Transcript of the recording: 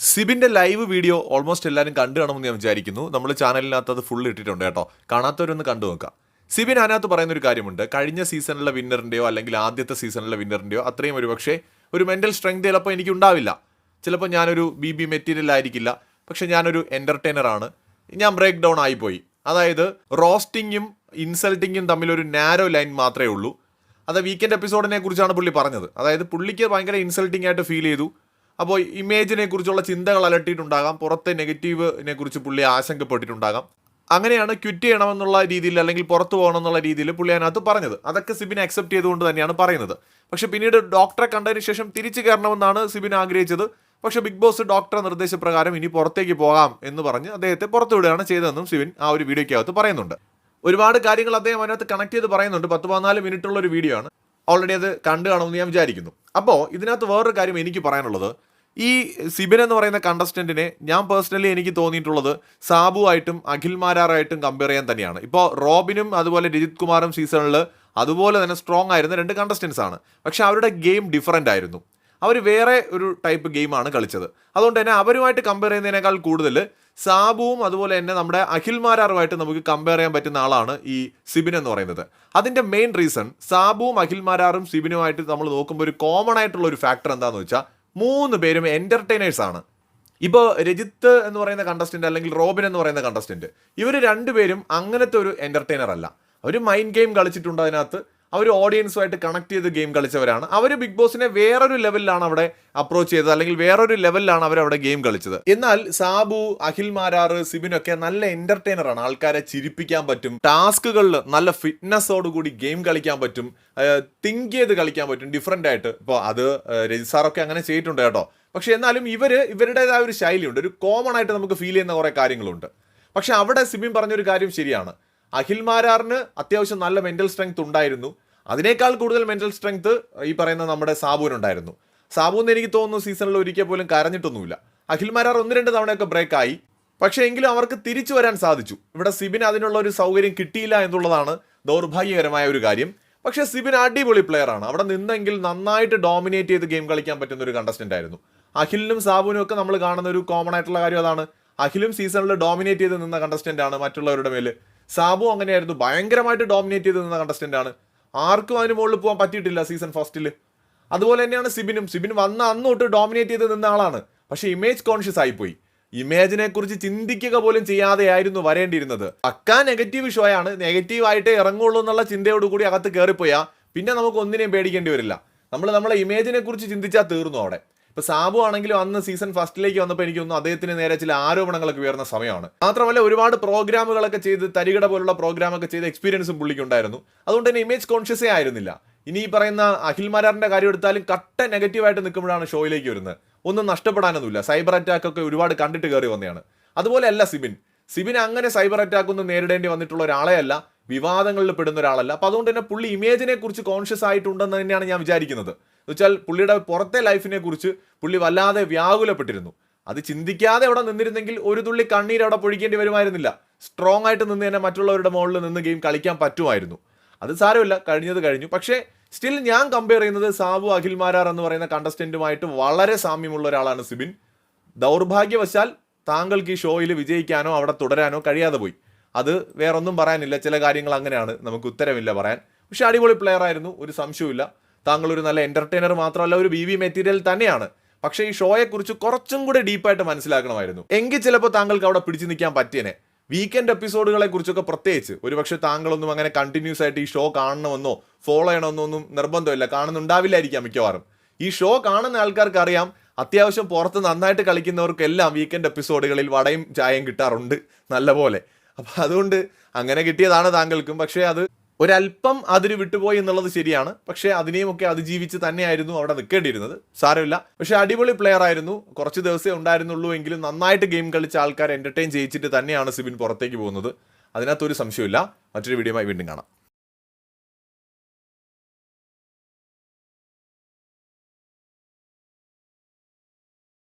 സിബിന്റെ live video almost എല്ലാവരും കണ്ടു കാണുമെന്ന് ഞാൻ വിചാരിക്കുന്നു. നമ്മൾ ചാനലിനകത്ത് അത് ഫുൾ ഇട്ടിട്ടുണ്ട് കേട്ടോ. കാണാത്തവരൊന്ന് കണ്ടു നോക്കാം. സിബിൻ അതിനകത്ത് പറയുന്ന ഒരു കാര്യമുണ്ട്. കഴിഞ്ഞ സീസണിലെ വിന്നറിന്റെയോ അല്ലെങ്കിൽ ആദ്യത്തെ സീസണിലെ വിന്നറിന്റെയോ അത്രയും ഒരു പക്ഷേ ഒരു മെന്റൽ സ്ട്രെങ്ത് ചിലപ്പോൾ എനിക്ക് ഉണ്ടാവില്ല. ചിലപ്പോൾ ഞാനൊരു ബി ബി മെറ്റീരിയൽ ആയിരിക്കില്ല. പക്ഷെ ഞാനൊരു എന്റർടൈനർ ആണ്. ഞാൻ ബ്രേക്ക് ഡൗൺ ആയിപ്പോയി. അതായത് റോസ്റ്റിങ്ങും ഇൻസൾട്ടിങ്ങും തമ്മിലൊരു നാരോ ലൈൻ മാത്രമേ ഉള്ളൂ. അത് വീക്കെൻഡ് എപ്പിസോഡിനെ കുറിച്ചാണ് പുള്ളി പറഞ്ഞത്. അതായത് പുള്ളിക്ക് ഭയങ്കര ഇൻസൾട്ടിംഗ് ആയിട്ട് ഫീൽ ചെയ്തു. അപ്പോൾ ഇമേജിനെ കുറിച്ചുള്ള ചിന്തകൾ അലട്ടിയിട്ടുണ്ടാകാം. പുറത്തെ നെഗറ്റീവിനെ കുറിച്ച് പുള്ളി ആശങ്കപ്പെട്ടിട്ടുണ്ടാകാം. അങ്ങനെയാണ് ക്വിറ്റ് ചെയ്യണമെന്നുള്ള രീതിയിൽ അല്ലെങ്കിൽ പുറത്തു പോകണം എന്നുള്ള രീതിയിൽ പുള്ളി അതിനകത്ത് പറഞ്ഞത്. അതൊക്കെ സിബിൻ അക്സെപ്റ്റ് ചെയ്തുകൊണ്ട് തന്നെയാണ് പറയുന്നത്. പക്ഷേ പിന്നീട് ഡോക്ടറെ കണ്ടതിന് ശേഷം തിരിച്ചു കയറണമെന്നാണ് സിബിൻ ആഗ്രഹിച്ചത്. പക്ഷേ ബിഗ് ബോസ് ഡോക്ടറെ നിർദ്ദേശപ്രകാരം ഇനി പുറത്തേക്ക് പോകാം എന്ന് പറഞ്ഞ് അദ്ദേഹത്തെ പുറത്തുവിടുകയാണ് ചെയ്തതെന്നും സിബിൻ ആ ഒരു വീഡിയോയ്ക്കകത്ത് പറയുന്നുണ്ട്. ഒരുപാട് കാര്യങ്ങൾ അദ്ദേഹം അതിനകത്ത് കണക്ട് ചെയ്ത് പറയുന്നുണ്ട്. പത്ത് പതിനാല് മിനിറ്റുള്ള ഒരു വീഡിയോ ആണ്. ഓൾറെഡി അത് കണ്ടു കാണുമെന്ന് ഞാൻ വിചാരിക്കുന്നു. അപ്പോൾ ഇതിനകത്ത് വേറൊരു കാര്യം എനിക്ക് പറയാനുള്ളത്. ഈ സിബിൻ എന്ന് പറയുന്ന കണ്ടസ്റ്റന്റിനെ ഞാൻ പേഴ്സണലി എനിക്ക് തോന്നിയിട്ടുള്ളത് സാബുവായിട്ടും അഖിൽ മാരാറായിട്ടും കമ്പയർ ചെയ്യാൻ തന്നെയാണ്. ഇപ്പോൾ റോബിനും അതുപോലെ രജിത് കുമാറും സീസണിൽ അതുപോലെ തന്നെ സ്ട്രോങ് ആയിരുന്ന രണ്ട് കണ്ടസ്റ്റൻസ് ആണ്. പക്ഷെ അവരുടെ ഗെയിം ഡിഫറന്റ് ആയിരുന്നു. അവർ വേറെ ഒരു ടൈപ്പ് ഗെയിമാണ് കളിച്ചത്. അതുകൊണ്ട് തന്നെ അവരുമായിട്ട് കമ്പയർ ചെയ്യുന്നതിനേക്കാൾ കൂടുതൽ സാബുവും അതുപോലെ തന്നെ നമ്മുടെ അഖിൽമാരാറുമായിട്ട് നമുക്ക് കമ്പയർ ചെയ്യാൻ പറ്റുന്ന ആളാണ് ഈ സിബിൻ എന്ന് പറയുന്നത്. അതിന്റെ മെയിൻ റീസൺ സാബുവും അഖിൽമാരാറും സിബിനുമായിട്ട് നമ്മൾ നോക്കുമ്പോൾ ഒരു കോമൺ ആയിട്ടുള്ള ഒരു ഫാക്ടർ എന്താണെന്ന് വെച്ചാൽ മൂന്ന് പേരും എന്റർടൈനേഴ്സ് ആണ്. ഇപ്പോൾ രജിത്ത് എന്ന് പറയുന്ന കണ്ടസ്റ്റന്റ് അല്ലെങ്കിൽ റോബിൻ എന്ന് പറയുന്ന കണ്ടസ്റ്റന്റ് ഇവർ രണ്ടുപേരും അങ്ങനത്തെ ഒരു എന്റർടൈനർ അല്ല. അവർ മൈൻഡ് ഗെയിം കളിച്ചിട്ടുണ്ട് അതിനകത്ത്. അവർ ഓഡിയൻസുമായിട്ട് കണക്ട് ചെയ്ത് ഗെയിം കളിച്ചവരാണ്. അവർ ബിഗ് ബോസിനെ വേറൊരു ലെവലിലാണ് അവിടെ അപ്രോച്ച് ചെയ്തത് അല്ലെങ്കിൽ വേറൊരു ലെവലിലാണ് അവർ അവിടെ ഗെയിം കളിച്ചത്. എന്നാൽ സാബു അഖിൽ മാരാറ് സിബിനൊക്കെ നല്ല എന്റർടൈനർ ആണ്. ആൾക്കാരെ ചിരിപ്പിക്കാൻ പറ്റും. ടാസ്കുകളിൽ നല്ല ഫിറ്റ്നസ്സോട് കൂടി ഗെയിം കളിക്കാൻ പറ്റും. തിങ്ക് ചെയ്ത് കളിക്കാൻ പറ്റും. ഡിഫറെന്റ് ആയിട്ട്. ഇപ്പോൾ അത് രജിസാറൊക്കെ അങ്ങനെ ചെയ്തിട്ടുണ്ട് കേട്ടോ. പക്ഷെ എന്നാലും ഇവർ ഇവരുടേതായ ഒരു ശൈലിയുണ്ട്. ഒരു കോമൺ ആയിട്ട് നമുക്ക് ഫീൽ ചെയ്യുന്ന കുറേ കാര്യങ്ങളുണ്ട്. പക്ഷെ അവിടെ സിബിൻ പറഞ്ഞൊരു കാര്യം ശരിയാണ്. അഖിൽ മാരാറിന് അത്യാവശ്യം നല്ല മെന്റൽ സ്ട്രെങ്ത് ഉണ്ടായിരുന്നു. അതിനേക്കാൾ കൂടുതൽ മെന്റൽ സ്ട്രെങ്ത് ഈ പറയുന്ന നമ്മുടെ സാബുവിനുണ്ടായിരുന്നു സാബു എന്ന് എനിക്ക് തോന്നുന്നു സീസണിൽ ഒരിക്കൽ പോലും കരഞ്ഞിട്ടൊന്നുമില്ല. അഖിൽ മാരാർ ഒന്ന് രണ്ട് തവണയൊക്കെ ബ്രേക്ക് ആയി. പക്ഷേ എങ്കിലും അവർക്ക് തിരിച്ചു വരാൻ സാധിച്ചു. ഇവിടെ സിബിന് അതിനുള്ള ഒരു സൗകര്യം കിട്ടിയില്ല എന്നുള്ളതാണ് ദൗർഭാഗ്യകരമായ ഒരു കാര്യം. പക്ഷേ സിബിൻ അടിപൊളി പ്ലെയർ ആണ്. അവിടെ നിന്നെങ്കിൽ നന്നായിട്ട് ഡോമിനേറ്റ് ചെയ്ത് ഗെയിം കളിക്കാൻ പറ്റുന്ന ഒരു കണ്ടസ്റ്റന്റ് ആയിരുന്നു. അഖിലിനും സാബുവിനും ഒക്കെ നമ്മൾ കാണുന്ന ഒരു കോമൺ ആയിട്ടുള്ള കാര്യം അതാണ്. അഖിലും സീസണിൽ ഡോമിനേറ്റ് ചെയ്ത് നിന്ന കണ്ടസ്റ്റന്റ് ആണ് മറ്റുള്ളവരുടെ മേൽ സാബു അങ്ങനെയായിരുന്നു ഭയങ്കരമായിട്ട് ഡോമിനേറ്റ് ചെയ്ത് നിന്ന കണ്ടസ്റ്റന്റ് ആണ്. ആർക്കും അതിന് മുകളിൽ പോകാൻ പറ്റിയിട്ടില്ല സീസൺ ഫസ്റ്റിൽ അതുപോലെ തന്നെയാണ് സിബിനും. സിബിൻ വന്ന അന്ന് തൊട്ട് ഡോമിനേറ്റ് ചെയ്ത് നിന്ന ആളാണ്. പക്ഷേ ഇമേജ് കോൺഷ്യസ് ആയിപ്പോയി. ഇമേജിനെ കുറിച്ച് ചിന്തിക്കുക പോലും ചെയ്യാതെയായിരുന്നു വരേണ്ടിയിരുന്നത്. അക്കാ നെഗറ്റീവ് ഷോ ആണ്. നെഗറ്റീവ് ആയിട്ടേ ഇറങ്ങുള്ളൂ എന്നുള്ള ചിന്തയോടുകൂടി അകത്ത് കയറിപ്പോയാൽ പിന്നെ നമുക്ക് ഒന്നിനെയും പേടിക്കേണ്ടി വരില്ല. നമ്മൾ നമ്മളെ ഇമേജിനെ കുറിച്ച് ചിന്തിച്ചാൽ തീർന്നു അവിടെ. ഇപ്പൊ സാബു ആണെങ്കിലും അന്ന് സീസൺ ഫസ്റ്റിലേക്ക് വന്നപ്പോൾ എനിക്ക് തോന്നുന്നു അദ്ദേഹത്തിന് നേരെ ചില ആരോപണങ്ങളൊക്കെ ഉയർന്ന സമയമാണ്. മാത്രമല്ല ഒരുപാട് പ്രോഗ്രാമുകളൊക്കെ ചെയ്ത് തരികട പോലുള്ള പ്രോഗ്രാമൊക്കെ ചെയ്ത് എക്സ്പീരിയൻസും പുള്ളിക്കുണ്ടായിരുന്നു അതുകൊണ്ട് തന്നെ ഇമേജ് കോൺഷ്യസേ ആയിരുന്നില്ല. ഇനി ഈ പറയുന്ന അഖിൽ മാരാറിന്റെ കാര്യം എടുത്താലും കട്ട നെഗറ്റീവായിട്ട് നിൽക്കുമ്പോഴാണ് ഷോയിലേക്ക് വരുന്നത്. ഒന്നും നഷ്ടപ്പെടാനൊന്നുമില്ല. സൈബർ അറ്റാക്ക് ഒക്കെ ഒരുപാട് കണ്ടിട്ട് കയറി വന്നതാണ്. അതുപോലെ അല്ല സിബിൻ. സിബിൻ അങ്ങനെ സൈബർ അറ്റാക്ക് ഒന്നും നേരിടേണ്ടി വന്നിട്ടുള്ള ഒരാളെയല്ല വിവാദങ്ങളിൽ പെടുന്ന ഒരാളല്ല. അപ്പൊ അതുകൊണ്ട് തന്നെ പുള്ളി ഇമേജിനെ കുറിച്ച് കോൺഷ്യസ് ആയിട്ടുണ്ടെന്ന് തന്നെയാണ് ഞാൻ വിചാരിക്കുന്നത്. വെച്ചാൽ പുള്ളിയുടെ പുറത്തെ ലൈഫിനെ കുറിച്ച് പുള്ളി വല്ലാതെ വ്യാകുലപ്പെട്ടിരുന്നു. അത് ചിന്തിക്കാതെ അവിടെ നിന്നിരുന്നെങ്കിൽ ഒരു തുള്ളി കണ്ണീർ അവിടെ പൊഴിക്കേണ്ടി വരുമായിരുന്നില്ല. സ്ട്രോങ് ആയിട്ട് നിന്ന് തന്നെ മറ്റുള്ളവരുടെ മുകളിൽ നിന്ന് ഗെയിം കളിക്കാൻ പറ്റുമായിരുന്നു. അത് സാരമില്ല കഴിഞ്ഞത് കഴിഞ്ഞു. പക്ഷേ സ്റ്റിൽ ഞാൻ കമ്പയർ ചെയ്യുന്നത് സാബു അഖിൽമാരാർ എന്ന് പറയുന്ന കണ്ടസ്റ്റന്റുമായിട്ട് വളരെ സാമ്യമുള്ള ഒരാളാണ് സിബിൻ. ദൗർഭാഗ്യവശാൽ താങ്കൾക്ക് ഈ ഷോയിൽ വിജയിക്കാനോ അവിടെ തുടരാനോ കഴിയാതെ പോയി. അത് വേറൊന്നും പറയാനില്ല. ചില കാര്യങ്ങൾ അങ്ങനെയാണ്. നമുക്ക് ഉത്തരമില്ല പറയാൻ. പക്ഷെ അടിപൊളി പ്ലെയർ ആയിരുന്നു. ഒരു സംശയവുമില്ല. താങ്കൾ ഒരു നല്ല എന്റർടൈനർ മാത്രമല്ല ഒരു ബി വി മെറ്റീരിയൽ തന്നെയാണ്. പക്ഷേ ഈ ഷോയെക്കുറിച്ച് കുറച്ചും കൂടെ ഡീപ്പായിട്ട് മനസ്സിലാക്കണമായിരുന്നു. എങ്കിൽ ചിലപ്പോൾ താങ്കൾക്ക് അവിടെ പിടിച്ചു നിൽക്കാൻ പറ്റിയനെ. വീക്കെൻഡ് എപ്പിസോഡുകളെ കുറിച്ചൊക്കെ പ്രത്യേകിച്ച്. ഒരുപക്ഷെ താങ്കളൊന്നും അങ്ങനെ കണ്ടിന്യൂസ് ആയിട്ട് ഈ ഷോ കാണണമെന്നോ ഫോളോ ചെയ്യണമെന്നോ ഒന്നും നിർബന്ധമില്ല. കാണുന്നുണ്ടാവില്ലായിരിക്കാം മിക്കവാറും. ഈ ഷോ കാണുന്ന ആൾക്കാർക്ക് അറിയാം അത്യാവശ്യം പുറത്ത് നന്നായിട്ട് കളിക്കുന്നവർക്കെല്ലാം വീക്കെൻഡ് എപ്പിസോഡുകളിൽ വടയും ചായയും കിട്ടാറുണ്ട് നല്ല പോലെ അപ്പം അതുകൊണ്ട് അങ്ങനെ കിട്ടിയതാണ് താങ്കൾക്കും. പക്ഷേ അത് ഒരല്പം അതിന് വിട്ടുപോയി എന്നുള്ളത് ശരിയാണ്. പക്ഷേ അതിനെയും ഒക്കെ അതിജീവിച്ച് തന്നെയായിരുന്നു അവിടെ നിൽക്കേണ്ടിയിരുന്നത്. സാരമില്ല. പക്ഷെ അടിപൊളി പ്ലെയർ ആയിരുന്നു. കുറച്ച് ദിവസമേ ഉണ്ടായിരുന്നുള്ളൂ എങ്കിലും നന്നായിട്ട് ഗെയിം കളിച്ച ആൾക്കാർ എന്റർടൈൻ ചെയ്യിച്ചിട്ട് തന്നെയാണ് സിബിൻ പുറത്തേക്ക് പോകുന്നത്. അതിനകത്തൊരു സംശയമില്ല മറ്റൊരു വീഡിയോയുമായി വീണ്ടും കാണാം.